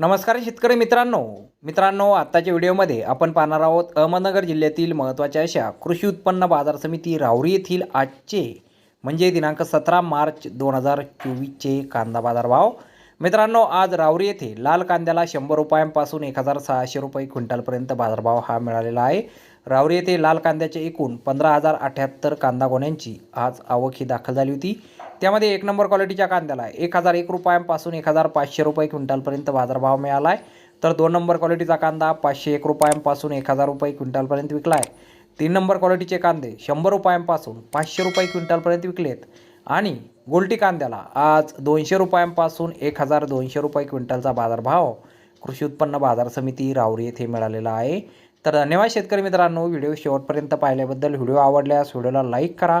नमस्कार शेतकरी मित्रांनो. मित्रांनो आत्ताच्या व्हिडिओमध्ये आपण पाहणार आहोत अहमदनगर जिल्ह्यातील महत्त्वाच्या अशा कृषी उत्पन्न बाजार समिती राहुरी येथील आजचे म्हणजे दिनांक सतरा मार्च दोन हजार चोवीसचे कांदा बाजार भाव मित्रांनो आज राहुरी येथे लाल कांद्याला शंभर रुपयांपासून एक हजार सहाशे रुपये क्विंटलपर्यंत बाजारभाव हा मिळालेला आहे. राहुरी येथे लाल कांद्याचे एकूण पंधरा हजार अठ्ठ्याहत्तर कांदा गोण्यांची आज आवक ही दाखल झाली होती. त्यामध्ये एक नंबर क्वालिटीच्या कांद्याला एक हजार एक रुपयांपासून एक हजार पाचशे रुपये क्विंटलपर्यंत बाजारभाव मिळाला आहे. तर दोन नंबर क्वालिटीचा कांदा पाचशे एक रुपयांपासून एक हजार रुपये क्विंटलपर्यंत विकला आहे. तीन नंबर क्वालिटीचे कांदे शंभर रुपयांपासून पाचशे रुपये क्विंटलपर्यंत विकलेत. आणि गोल्टी कांद्याला आज दोनशे रुपयांपासून एक हजार दोनशे रुपये क्विंटलचा बाजारभाव कृषी उत्पन्न बाजार समिती राऊरी येथे मिळालेला आहे. तर धन्यवाद शेतकरी मित्रांनो व्हिडिओ शेवटपर्यंत पाहिल्याबद्दल व्हिडिओ आवडल्यास व्हिडिओला लाईक करा.